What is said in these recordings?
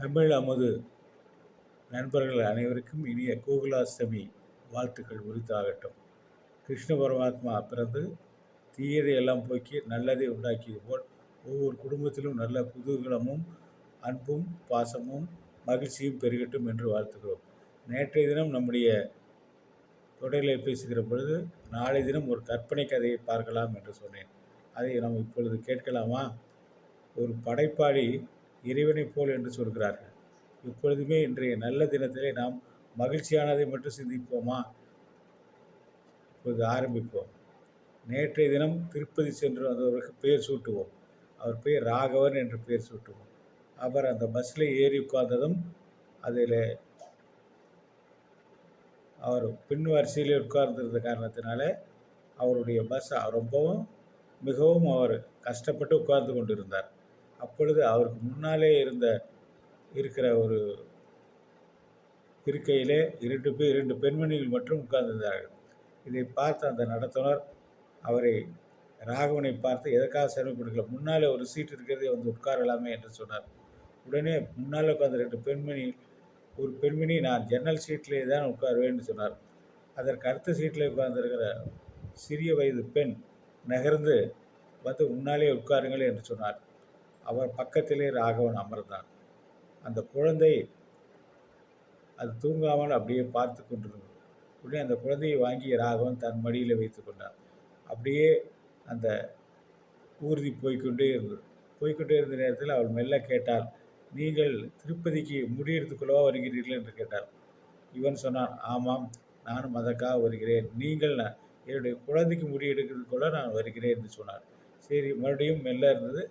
தமிழ் அமுது நண்பர்கள் அனைவருக்கும் இனிய கோகுலாஷ்டமி வாழ்த்துக்கள் உரித்தாகட்டும். கிருஷ்ண பரமாத்மா பிறந்து தீயதை எல்லாம் போக்கி நல்லதை உண்டாக்கியது போல் ஒவ்வொரு குடும்பத்திலும் நல்ல குதூகலமும் அன்பும் பாசமும் மகிழ்ச்சியும் பெருகட்டும் என்று வாழ்த்துகிறோம். நேற்றைய தினம் நம்முடைய தொடரில் பேசுகிற பொழுது நாளை தினம் ஒரு கற்பனை கதையை பார்க்கலாம் என்று சொன்னேன். அதை நாம் இப்பொழுது கேட்கலாமா? ஒரு படைப்பாளி இறைவனைப் போல் என்று சொல்கிறார்கள். இப்பொழுதுமே இன்றைய நல்ல தினத்திலே நாம் மகிழ்ச்சியானதை மட்டும் சிந்திப்போமா? இப்போது ஆரம்பிப்போம். நேற்றைய தினம் திருப்பதி சென்று வந்தவருக்கு பெயர் சூட்டுவோம். அவர் பெயர் ராகவன் என்று பெயர் சூட்டுவோம். அவர் அந்த பஸ்ஸில் ஏறி உட்கார்ந்ததும் அதில் அவர் பின் வரிசையில் உட்கார்ந்திருந்த காரணத்தினால அவருடைய பஸ் ரொம்பவும் மிகவும் அவர் கஷ்டப்பட்டு உட்கார்ந்து கொண்டிருந்தார். அப்பொழுது அவருக்கு முன்னாலே இருந்த இருக்கிற ஒரு இருக்கையிலே இரண்டு பேர் இரண்டு பெண்மணிகள் மட்டும் உட்கார்ந்திருந்தார்கள். இதை பார்த்த அந்த நடத்துனர் அவரை ராகவனை பார்த்து எதற்காக சிரமப்படுக்கல முன்னாலே ஒரு சீட் இருக்கிறதே வந்து உட்காரலாமே என்று சொன்னார். உடனே முன்னால் உட்கார்ந்த ரெண்டு பெண்மணி ஒரு பெண்மணி நான் ஜன்னல் சீட்டிலே தான் உட்காருவேன்னு சொன்னார். அதற்கு அடுத்த சீட்டில் உட்கார்ந்திருக்கிற சிறிய வயது பெண் நகர்ந்து வந்து முன்னாலே உட்காருங்கள் என்று சொன்னார். அவர் பக்கத்திலே ராகவன் அமர்ந்தான் அந்த குழந்தை அது தூங்காமல் அப்படியே பார்த்து கொண்டிருந்தது. உடனே அந்த குழந்தையை வாங்கி ராகவன் தன் மடியில் வைத்து கொண்டார். அப்படியே அந்த ஊர்தி போய்கொண்டே இருந்தது. போய்க்கொண்டே இருந்த நேரத்தில் அவள் மெல்ல கேட்டாள் நீங்கள் திருப்பதிக்கு முடியெடுத்துக்கொள்ளவா வருகிறீர்கள்? என்று கேட்டார் இவன் சொன்னான் ஆமாம் நானும் அதற்காக வருகிறேன். நீங்கள் நான் என்னுடைய குழந்தைக்கு முடி கூட நான் வருகிறேன் என்று சொன்னார். சரி மறுபடியும் மெல்ல இருந்தது.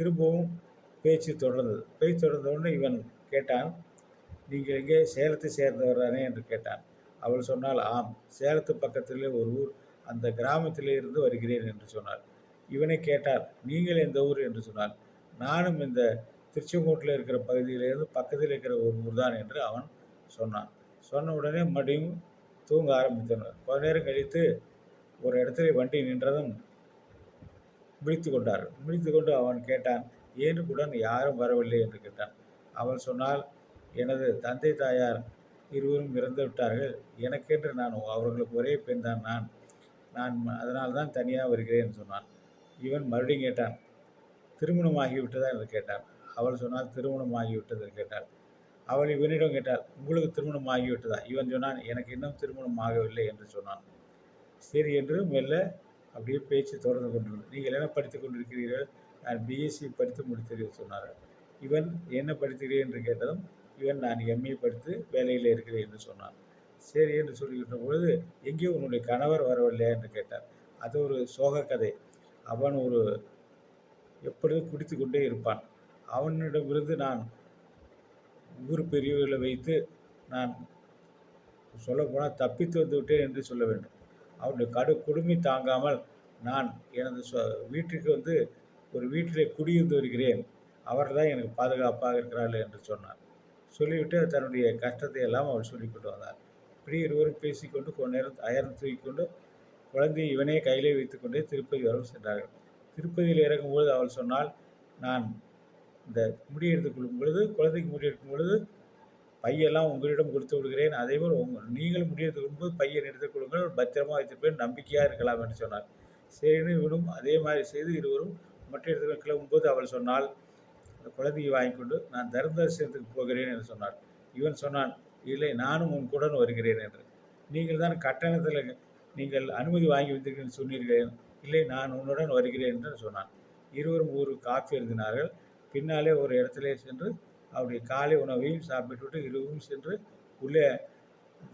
திரும்பவும் பேச்சு தொடர்ந்தது. பேச்சு தொடர்ந்த உடனே இவன் கேட்டான் நீங்கள் எங்கே சேலத்தை சேர்ந்தவர் தானே என்று கேட்டான். அவள் சொன்னால் ஆம் சேலத்து பக்கத்திலே ஒரு ஊர் அந்த கிராமத்திலே இருந்து வருகிறேன் என்று சொன்னார் இவனை கேட்டார் நீங்கள் எந்த ஊர்? என்று சொன்னார் நானும் இந்த திருச்செங்கோட்டில் இருக்கிற பகுதியிலிருந்து பக்கத்தில் இருக்கிற ஒரு ஊர் தான் என்று அவன் சொன்னான். சொன்ன உடனே மறுபடியும் தூங்க ஆரம்பித்தனர். கொஞ்ச நேரம் கழித்து ஒரு இடத்துல வண்டி நின்றதும் விழித்து கொண்டார் விழித்து கொண்டு அவன் கேட்டான் ஏனுக்குடன் யாரும் வரவில்லை? என்று கேட்டான். அவள் சொன்னால் எனது தந்தை தாயார் இருவரும் இறந்து விட்டார்கள். எனக்கென்று நான் அவர்களுக்கு ஒரே பெண் தான் நான். நான் அதனால் தான் தனியாக வருகிறேன் சொன்னான். இவன் மறுபடியும் கேட்டான் திருமணமாகிவிட்டதா? என்று கேட்டான். அவள் சொன்னால் திருமணம் ஆகிவிட்டது என்று கேட்டாள். அவள் இவனிடம் கேட்டாள் உங்களுக்கு திருமணம் ஆகிவிட்டதா இவன் சொன்னான் எனக்கு இன்னும் திருமணம் ஆகவில்லை என்று சொன்னான். சரி என்று மெல்ல அப்படியே பேச்சு தொடர்ந்து கொண்டிருந்தது நீங்கள் என்ன படித்து கொண்டிருக்கிறீர்கள்? நான் பிஎஸ்சி படித்து முடித்தீர்கள் சொன்னார். இவன் என்ன படிக்கிறேன் என்று கேட்டதும் இவன் நான் எம்ஏ படித்து வேலையில் இருக்கிறேன் என்று சொன்னான். சரி என்று சொல்லிக்கிட்ட பொழுது எங்கேயும் உன்னுடைய கணவர் வரவில்லையா என்று கேட்டார். அது ஒரு சோக கதை. அவன் ஒரு எப்பொழுதும் குடித்து கொண்டே இருப்பான். அவனிடமிருந்து நான் ஊர் பெரியவர்களை வைத்து நான் சொல்லப்போனால் தப்பித்து வந்து விட்டேன் என்று சொல்ல வேண்டும். அவருடைய கடு கொடுமை தாங்காமல் நான் எனது சொ வீட்டுக்கு வந்து ஒரு வீட்டிலே குடியிருந்து வருகிறேன். அவர் தான் எனக்கு பாதுகாப்பாக இருக்கிறாள் என்று சொன்னார். சொல்லிவிட்டு தன்னுடைய கஷ்டத்தை எல்லாம் அவள் சொல்லிக்கொண்டு வந்தார். இப்படி இருவரும் பேசிக்கொண்டு கொஞ்ச நேரம் அயர்ந்து தூக்கிக்கொண்டு குழந்தையை இவனே கையிலே வைத்துக்கொண்டே திருப்பதி வரும் சென்றார்கள். திருப்பதியில் இறங்கும்போது அவள் சொன்னால் நான் இந்த முடி எடுத்துக் கொள்ளும் பொழுது குழந்தைக்கு முடி எடுக்கும் பொழுது பையெல்லாம் உங்களிடம் கொடுத்து விடுகிறேன். அதேபோல் உங்கள் நீங்கள் முடியறதுக்கு முன்பு பையன் எடுத்துக் கொடுங்கள். பத்திரமா வைத்திருப்பேன் நம்பிக்கையாக இருக்கலாம் என்று சொன்னார். சரின்னு இவனும் அதே மாதிரி செய்து இருவரும் மற்ற இடத்துக்கு கிளம்பும்போது அவள் சொன்னால் அந்த குழந்தையை வாங்கி கொண்டு நான் தர்மதர்சனத்துக்கு போகிறேன் என்று சொன்னார். இவன் சொன்னான் இல்லை நானும் உன் கூட வருகிறேன் என்று. நீங்கள் தான் கட்டணத்தில் நீங்கள் அனுமதி வாங்கி வந்திருக்கேன் சொன்னீர்கள். இல்லை நான் உன்னுடன் வருகிறேன் என்று சொன்னான். இருவரும் ஒரு காஃபி எழுதினார்கள். பின்னாலே ஒரு இடத்திலே சென்று அவருடைய காலை உணவையும் சாப்பிட்டுவிட்டு இருவரும் சென்று உள்ளே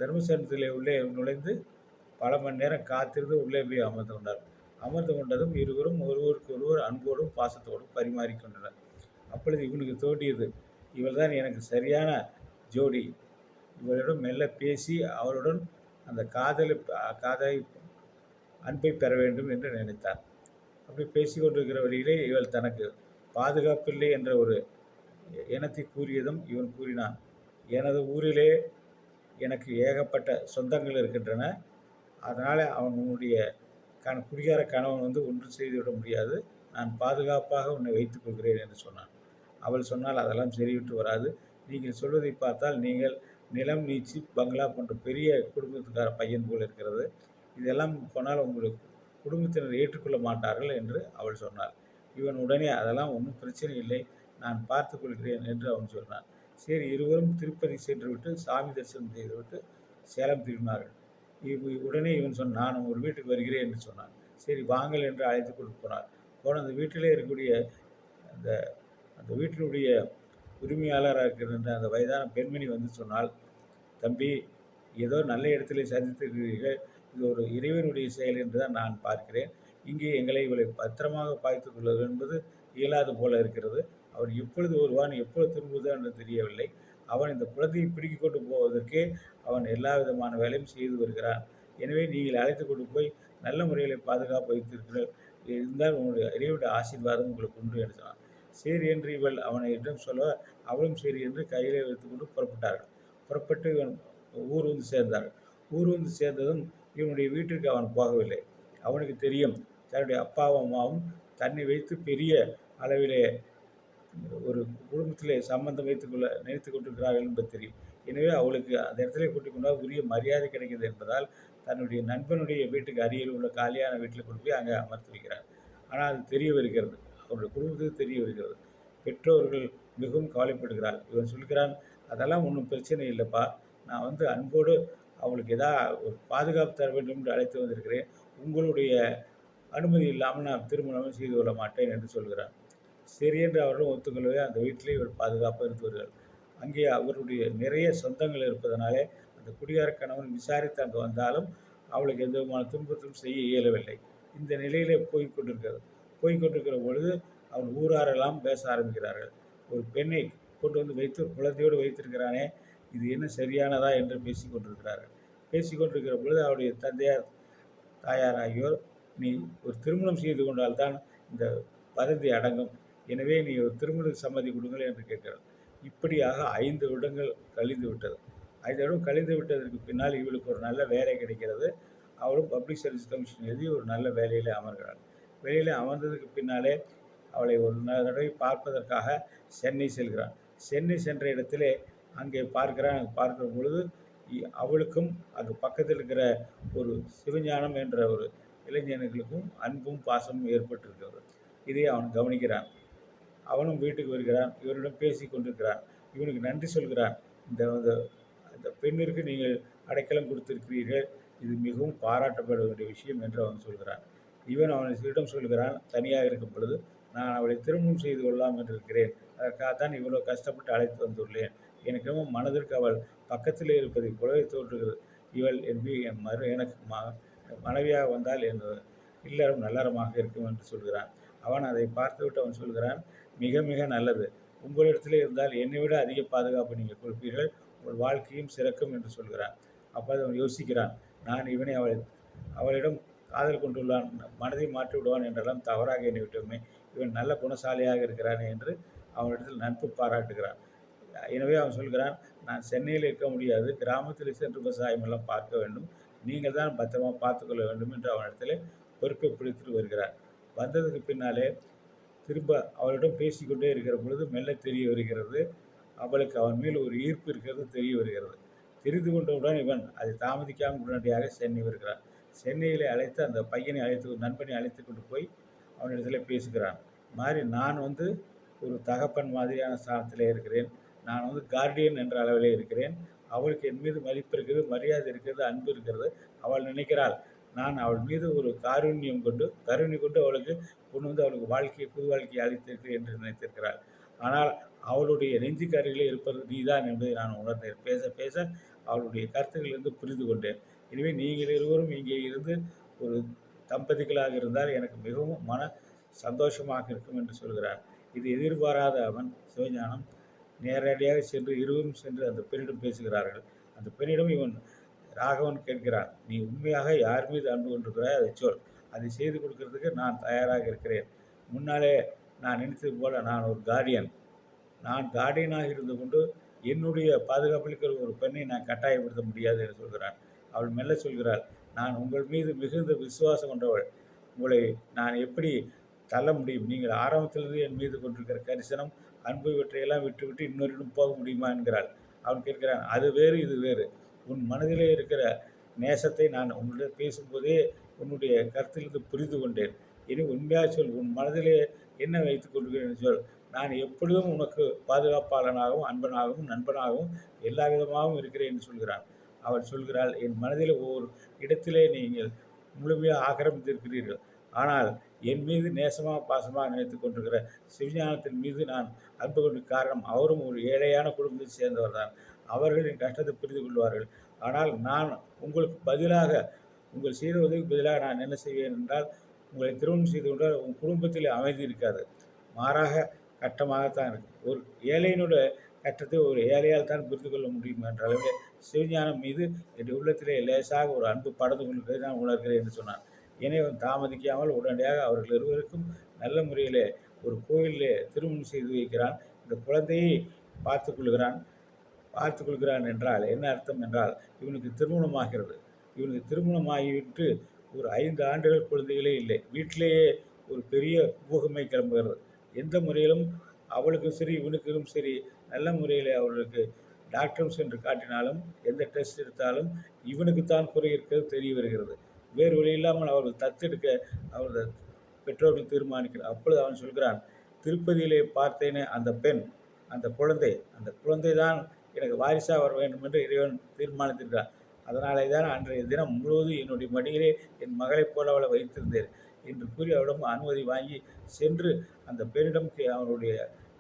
தர்மசனத்திலே உள்ளே நுழைந்து பல மணி நேரம் காத்திருந்து உள்ளே போய் அமர்ந்து கொண்டார். அமர்ந்து கொண்டதும் இருவரும் ஒருவருக்கு ஒருவர் அன்போடும் பாசத்தோடும் பரிமாறிக்கொண்டனர் அப்பொழுது இவனுக்கு தோண்டியது இவள் தான் எனக்கு சரியான ஜோடி. இவளிடம் மெல்ல பேசி அவளுடன் அந்த காதலை காதலை அன்பை பெற வேண்டும் என்று நினைத்தார். அப்படி பேசி கொண்டிருக்கிற வழியிலே இவள் தனக்கு பாதுகாப்பில்லை என்ற ஒரு இனத்தை கூறியதும் இவன் கூறினான் எனது ஊரிலே எனக்கு ஏகப்பட்ட சொந்தங்கள் இருக்கின்றன. அதனால் அவனுடைய கண் குடிகார கணவன் வந்து ஒன்றும் செய்துவிட முடியாது. நான் பாதுகாப்பாக உன்னை வைத்துக் கொள்கிறேன் என்று சொன்னான். அவள் சொன்னால் அதெல்லாம் சரிவிட்டு வராது. நீங்கள் சொல்வதை பார்த்தால் நீங்கள் நிலம் நீச்சி பங்களா போன்ற பெரிய குடும்பத்துக்கார பையன் போல் இருக்கிறது. இதெல்லாம் போனால் உங்களுக்கு குடும்பத்தினர் ஏற்றுக்கொள்ள மாட்டார்கள் என்று அவள் சொன்னாள். இவன் உடனே அதெல்லாம் ஒன்றும் பிரச்சனை இல்லை. நான் பார்த்து கொள்கிறேன் என்று அவன் சொன்னான். சரி இருவரும் திருப்பதி சென்றுவிட்டு சாமி தரிசனம் செய்துவிட்டு சேலம் திரும்பினார்கள். இவ் உடனே இவன் சொன்னான் நான் ஒரு வீட்டுக்கு வருகிறேன் என்று சொன்னான். சரி வாங்கள் என்று அழைத்து கொண்டு போனார் போன அந்த வீட்டிலே இருக்கக்கூடிய அந்த அந்த வீட்டினுடைய உரிமையாளராக இருக்கின்ற அந்த வயதான பெண்மணி வந்து சொன்னால் தம்பி ஏதோ நல்ல இடத்திலே சந்தித்திருக்கிறீர்கள். இது ஒரு இறைவனுடைய செயல் என்று தான் நான் பார்க்கிறேன். இங்கே எங்களை இவளை பத்திரமாக பாய்த்து கொள்வது என்பது இயலாது போல இருக்கிறது. அவன் எப்பொழுது வருவான் எப்பொழுது திரும்புவதான் என்று தெரியவில்லை. அவன் இந்த குழந்தையை பிடிக்கிக் கொண்டு போவதற்கே அவன் எல்லா விதமான வேலையும் செய்து வருகிறான். எனவே நீங்கள் அழைத்து கொண்டு போய் நல்ல முறையில் பாதுகாப்பு வைத்திருக்கிறீர்கள் இருந்தால் உங்களுடைய இறைவனுடைய ஆசீர்வாதம் உங்களுக்கு உண்டு என்று சொன்னான். சரி என்று இவள் அவனை இடம் சொல்ல அவளும் சரி என்று கையிலே வைத்துக்கொண்டு புறப்பட்டார்கள். புறப்பட்டு இவன் ஊர் வந்து சேர்ந்தார்கள். ஊர் வந்து சேர்ந்ததும் இவனுடைய வீட்டிற்கு அவன் போகவில்லை. அவனுக்கு தெரியும் தன்னுடைய அப்பாவும் அம்மாவும் தன்னை வைத்து பெரிய அளவிலே ஒரு குடும்பத்திலே சம்பந்தம் வைத்துக்கொள்ள நினைத்து கொண்டிருக்கிறார்கள் என்பது தெரியும். எனவே அவளுக்கு அந்த இடத்துல கூட்டிக் கொண்டால் உரிய மரியாதை கிடைக்கிறது என்பதால் தன்னுடைய நண்பனுடைய வீட்டுக்கு அருகில் உள்ள காலியான வீட்டில் கொண்டு போய் அங்கே அமர்த்தி வைக்கிறார். ஆனால் அது தெரிய வருகிறது அவருடைய குடும்பத்துக்கு தெரிய வருகிறது பெற்றோர்கள் மிகவும் கவலைப்படுகிறார். இவன் சொல்கிறான் அதெல்லாம் ஒன்றும் பிரச்சனை இல்லைப்பா. நான் வந்து அன்போடு அவளுக்கு எதா ஒரு பாதுகாப்பு தர வேண்டும் என்று அழைத்து வந்திருக்கிறேன். உங்களுடைய அனுமதி இல்லாமல் நான் திருமணம் செய்து கொள்ள மாட்டேன் என்று சொல்கிறான். சரி என்று அவர்களும் ஒத்துக்கொள்ளவே அந்த வீட்டிலே இவர் பாதுகாப்பாக இருந்தவர்கள் அங்கே அவருடைய நிறைய சொந்தங்கள் இருப்பதனாலே அந்த குடியார கணவன் விசாரித்து அங்கே வந்தாலும் அவளுக்கு எந்த விதமான துன்பத்தும் செய்ய இயலவில்லை. இந்த நிலையிலே போய்கொண்டிருக்கிறது போய்கொண்டிருக்கிற பொழுது அவன் ஊராரெல்லாம் பேச ஆரம்பிக்கிறார்கள். ஒரு பெண்ணை கொண்டு வந்து வைத்து குழந்தையோடு வைத்திருக்கிறானே இது என்ன சரியானதா என்று பேசி கொண்டிருக்கிறார்கள். பேசி கொண்டிருக்கிற பொழுது அவருடைய தந்தையார் தாயார் ஆகியோர் நீ ஒரு திருமணம் செய்து கொண்டால்தான் இந்த வதந்தி அடங்கும். எனவே நீ ஒரு திருமண சம்மதி கொடுங்கள் என்று கேட்கிறார் இப்படியாக ஐந்து வருடங்கள் கழிந்து விட்டது. ஐந்து வருடம் கழிந்து விட்டதற்கு பின்னால் இவளுக்கு ஒரு நல்ல வேலை கிடைக்கிறது. அவளும் பப்ளிக் சர்வீஸ் கமிஷன் எழுதி ஒரு நல்ல வேலையில் அமர்கிறாள் வெளியில் அமர்ந்ததுக்கு பின்னாலே அவளை ஒரு தடவை பார்ப்பதற்காக சென்னை செல்கிறான். சென்னை சென்ற இடத்திலே அங்கே பார்க்கிறான். பார்க்கிற பொழுது இ- அவளுக்கும் அங்கு பக்கத்தில் இருக்கிற ஒரு சிவஞானம் என்ற ஒரு இளைஞர்களுக்கும் அன்பும் பாசமும் ஏற்பட்டிருக்கிறது. இதை அவன் கவனிக்கிறான். அவனும் வீட்டுக்கு வருகிறான் இவரிடம் பேசி கொண்டிருக்கிறான். இவனுக்கு நன்றி சொல்கிறான். இந்த இந்த- பெண்ணிற்கு நீங்கள் அடைக்கலம் கொடுத்திருக்கிறீர்கள். இது மிகவும் பாராட்டப்பட வேண்டிய விஷயம் என்று அவன் சொல்கிறான். இவன் அவனிடம் சொல்கிறான் தனியாக இருக்கும் பொழுது நான் அவளை திருமணம் செய்து கொள்ளலாம் என்று இருக்கிறேன். அதற்காகத்தான் இவ்வளோ கஷ்டப்பட்டு அழைத்து வந்துள்ளேன். எனக்கு மனதிற்கு அவள் பக்கத்தில் இருப்பதை போலவே தோற்றுகிறது இவள் என் வீ என் மறு எனக்கு ம மனைவியாக வந்தால் என் இல்லறம் நல்லறமாக இருக்கும் என்று சொல்கிறான். அவன் அதை பார்த்துவிட்டு அவன் சொல்கிறான் மிக மிக நல்லது. உங்களிடத்தில் இருந்தால் என்னை விட அதிக பாதுகாப்பு நீங்கள் கொடுப்பீர்கள். உங்கள் வாழ்க்கையும் சிறக்கும் என்று சொல்கிறான் அப்போ அவன் யோசிக்கிறான். நான் இவனை அவளை அவளிடம் காதல் கொண்டுள்ளான் மனதை மாற்றி விடுவான் என்றெல்லாம் தவறாக எண்ணி விட்டோமே இவன் நல்ல குணசாலியாக இருக்கிறானே என்று அவனிடத்தில் நட்பு பாராட்டுகிறான். எனவே அவன் சொல்கிறான் நான் சென்னையில் இருக்க முடியாது கிராமத்தில் சென்று விவசாயம் எல்லாம் பார்க்க வேண்டும் நீங்கள் தான் பத்திரமா பார்த்துக்கொள்ள வேண்டும் என்று அவனிடத்தில் பொறுப்பை பிடித்துட்டு வருகிறார். வந்ததுக்கு பின்னாலே திரும்ப அவளிடம் பேசிக்கொண்டே இருக்கிற பொழுது மெல்ல தெரிய வருகிறது. அவளுக்கு அவன் மேல் ஒரு ஈர்ப்பு இருக்கிறது தெரிய வருகிறது. தெரிந்து கொண்டவுடன் இவன் அதை தாமதிக்காமல் உடனடியாக சென்னை வருகிறான். சென்னையில் அழைத்து அந்த பையனை அழைத்து நண்பனை அழைத்து கொண்டு போய் அவனிடத்தில் பேசுகிறான். மாதிரி நான் வந்து ஒரு தகப்பன் மாதிரியான ஸ்தானத்தில் இருக்கிறேன். நான் வந்து கார்டியன் என்ற அளவிலே இருக்கிறேன். அவளுக்கு என் மீது மதிப்பு இருக்கிறது மரியாதை இருக்கிறது அன்பு இருக்கிறது. அவள் நினைக்கிறாள் நான் அவள் மீது ஒரு காருண்யம் கொண்டு கருணை கொண்டு அவளுக்கு கொண்டு வந்து அவளுக்கு வாழ்க்கையை புது வாழ்க்கையை அளித்திருக்கிறேன் என்று நினைத்திருக்கிறாள். ஆனால் அவளுடைய நெஞ்சுக்கு இருப்பது நீதான் என்பதை நான் உணர்ந்தேன். பேச பேச அவளுடைய கருத்துக்களிலிருந்து புரிந்து கொண்டேன். எனவே நீங்கள் இருவரும் இங்கே இருந்து ஒரு தம்பதிகளாக இருந்தால் எனக்கு மிகவும் மன சந்தோஷமாக இருக்கும் என்று சொல்கிறார். இது எதிர்பாராத அவன் சிவஞானம். நேரடியாக சென்று இருவரும் சென்று அந்த பெண்ணிடம் பேசுகிறார்கள். அந்த பெண்ணிடம் இவன் ராகவன் கேட்கிறான் நீ உண்மையாக யார் மீது அன்பு கொண்டிருக்கிறாய்? அதை சொல். அதை செய்து கொடுக்கறதுக்கு நான் தயாராக இருக்கிறேன். முன்னாலே நான் நினைத்தது போல நான் ஒரு கார்டியன் நான் கார்டியனாக இருந்து கொண்டு என்னுடைய பாதுகாப்பில் ஒரு பெண்ணை நான் கட்டாயப்படுத்த முடியாது என்று சொல்கிறான். அவள் மெல்ல சொல்கிறாள் நான் உங்கள் மீது மிகுந்த விசுவாசம் கொண்டவள். உங்களை நான் எப்படி தள்ள முடியும்? நீங்கள் ஆரம்பத்திலிருந்து என் மீது கொண்டிருக்கிற கரிசனம் அன்பு இவற்றையெல்லாம் விட்டுவிட்டு இன்னொரு போக முடியுமா? என்கிறாள். அவன் கேட்கிறான் அது வேறு இது வேறு. உன் மனதிலே இருக்கிற நேசத்தை நான் உன்னிடம் பேசும்போதே உன்னுடைய கருத்திலிருந்து புரிந்து கொண்டேன். இனி உண்மையாக சொல் உன் மனதிலே என்ன வைத்துக் கொள்கிறேன் சொல். நான் எப்பொழுதும் உனக்கு பாதுகாப்பாளனாகவும் அன்பனாகவும் நண்பனாகவும் எல்லா விதமாகவும் இருக்கிறேன் என்று சொல்கிறான். அவள் சொல்கிறாள் என் மனதில் ஒவ்வொரு இடத்திலே நீங்கள் முழுமையாக ஆக்கிரமித்திருக்கிறீர்கள். ஆனால் என் மீது நேசமாக பாசமாக நினைத்து கொண்டிருக்கிற சிவஞானத்தின் மீது நான் அன்பு கொண்டு காரணம் அவரும் ஒரு ஏழையான குடும்பத்தை சேர்ந்தவர் தான் அவர்கள் என் கஷ்டத்தை புரிந்து கொள்வார்கள். ஆனால் நான் உங்களுக்கு பதிலாக உங்கள் செய்த உதவிக்கு பதிலாக நான் என்ன செய்வேன் என்றால் உங்களை திருமணம் செய்து கொண்டால் உங்கள் குடும்பத்தில் அமைதி இருக்காது. மாறாக கட்டமாகத்தான் இருக்கும் ஒரு ஏழையினுடைய கட்டத்தை ஒரு ஏழையால் தான் புரிந்து கொள்ள முடியும் என்ற அளவில் சிவஞானம் மீது என் உள்ளத்திலே லேசாக ஒரு அன்பு படந்து கொள்வதை நான் உணர்கிறேன் என்று சொன்னான் எனவே தாமதிக்காமல் உடனடியாக அவர்கள் இருவருக்கும் நல்ல முறையிலே ஒரு கோயிலில் திருமணம் செய்து வைக்கிறான். இந்த குழந்தையை பார்த்து கொள்கிறான். பார்த்து கொள்கிறான் என்றால் என்ன அர்த்தம் என்றால் இவனுக்கு திருமணமாகிறது. இவனுக்கு திருமணமாகிவிட்டு ஒரு ஐந்து ஆண்டுகள் குழந்தைகளே இல்லை. வீட்டிலேயே ஒரு பெரிய ஊகமை கிளம்புகிறது. எந்த முறையிலும் அவளுக்கும் சரி இவனுக்கும் சரி நல்ல முறையில் அவர்களுக்கு டாக்டரும் சென்று காட்டினாலும் எந்த டெஸ்ட் எடுத்தாலும் இவனுக்குத்தான் குறை இருக்கிறது தெரிய வருகிறது. வேறு வழி இல்லாமல் அவர்கள் தத்தெடுக்க அவரது பெற்றோர்கள் தீர்மானிக்கிறார் அப்பொழுது அவன் சொல்கிறான் திருப்பதியிலே பார்த்தேனே அந்த பெண் அந்த குழந்தை அந்த குழந்தை தான் எனக்கு வாரிசாக வர வேண்டும் என்று இறைவன் தீர்மானித்திருக்கிறான் அதனாலே தான் அன்றைய தினம் முழுவதும் என்னுடைய மடியிலே என் மகளைப் போல அவளை வைத்திருந்தேன் என்று கூறி அவளிடம் அனுமதி வாங்கி சென்று அந்த பெண்ணிடம் அவருடைய அவனுடைய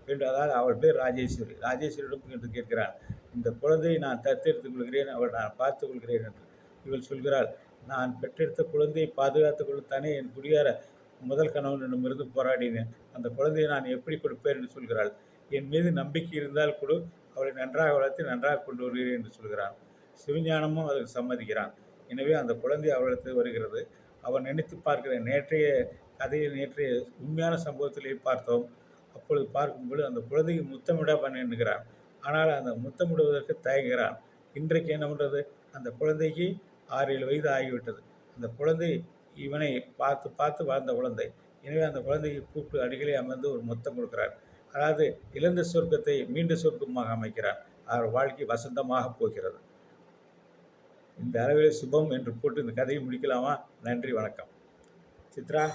பெண் அதாவது அவள் பேர் ராஜேஸ்வரி. ராஜேஸ்வரியிடம் என்று கேட்கிறான் இந்த குழந்தையை நான் தத்தெடுத்துக் கொள்கிறேன் அவள் நான் பார்த்துக் கொள்கிறேன் என்று. இவள் சொல்கிறாள் நான் பெற்றெடுத்த குழந்தையை பாதுகாத்துக் கொள்ளத்தானே என் குடியார முதல் கணவனிடமிருந்து போராடினேன். அந்த குழந்தையை நான் எப்படி கொடுப்பேன்? என்று சொல்கிறாள். என் மீது நம்பிக்கை இருந்தால் கூட அவளை நன்றாக வளர்த்து நன்றாக கொண்டு வருகிறேன் என்று சொல்கிறான். சிவஞானமும் அதற்கு சம்மதிக்கிறான். எனவே அந்த குழந்தை அவளிடத்து வருகிறது. அவன் நினைத்து பார்க்கிறேன் நேற்றைய கதையில் நேற்றைய உண்மையான சம்பவத்திலே பார்த்தோம். அப்பொழுது பார்க்கும்போது அந்த குழந்தைக்கு முத்தமிட பண்ண எண்ணுகிறான். ஆனால் அந்த முத்தமிடுவதற்கு தயங்குகிறான். இன்றைக்கு என்ன பண்ணுறது அந்த குழந்தைக்கு ஆறு ஏழு வயது ஆகிவிட்டது. அந்த குழந்தை இவனை பார்த்து பார்த்து வாழ்ந்த குழந்தை. எனவே அந்த குழந்தையை கூப்பிட்டு அடிகளே அமர்ந்து ஒரு முத்தம் கொடுக்கிறார். அதாவது இழந்த சொர்க்கத்தை மீண்டும் சொர்க்கமாக அமைக்கிறார். அவர் வாழ்க்கை வசந்தமாக போகிறது. இந்த அளவிலே சுபம் என்று போட்டு இந்த கதையை முடிக்கலாமா? நன்றி வணக்கம். சித்ரா